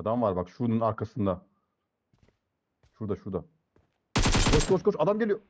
Adam var bak şunun arkasında. Şurada şurada. Koş koş koş adam geliyor.